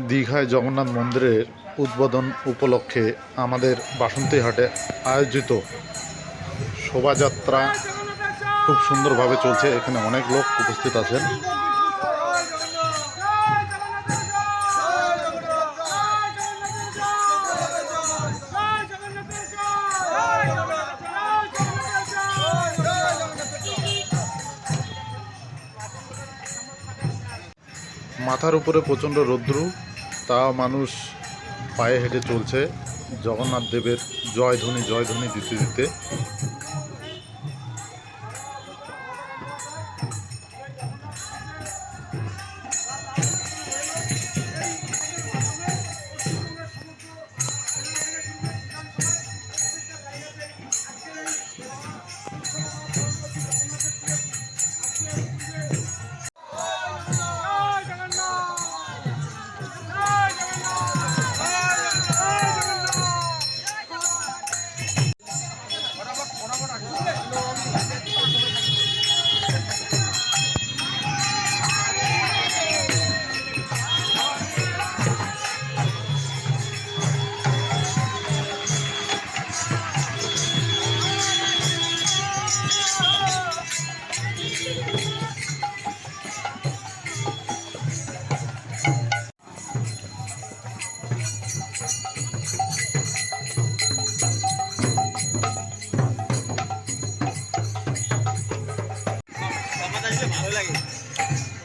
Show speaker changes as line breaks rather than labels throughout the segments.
দীঘায় জগন্নাথ মন্দিরের উদ্বোধন উপলক্ষে আমাদের বাসন্তী হাটে আয়োজিত শোভাযাত্রা খুব সুন্দরভাবে চলছে। এখানে অনেক লোক উপস্থিত আছেন। মাথার উপরে প্রচণ্ড রৌদ্র, তা মানুষ পায়ে হেঁটে চলছে। জগন্নাথ দেবের জয়ধ্বনি জয়ধ্বনি দিতে দিতে।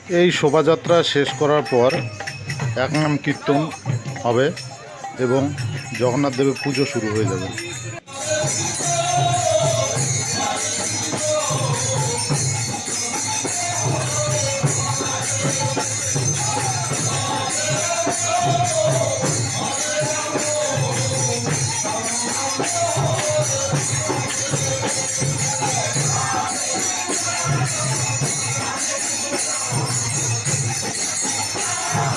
এই শোভাযাত্রা শেষ করার পর এক নাম কীর্তন হবে এবং জগন্নাথ দেবের পুজো শুরু হয়ে যাবে।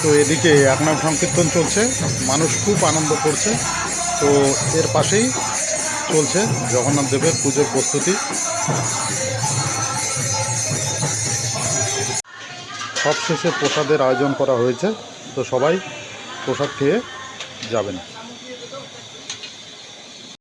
তো এদিকে এক নাম সংকীর্তন চলছে, মানুষ খুব আনন্দ করছে। তো এর পাশেই চলছে জগন্নাথ দেবের পুজোর প্রস্তুতি। সবশেষে প্রসাদের আয়োজন করা হয়েছে, তো সবাই প্রসাদ খেয়ে যাবেন।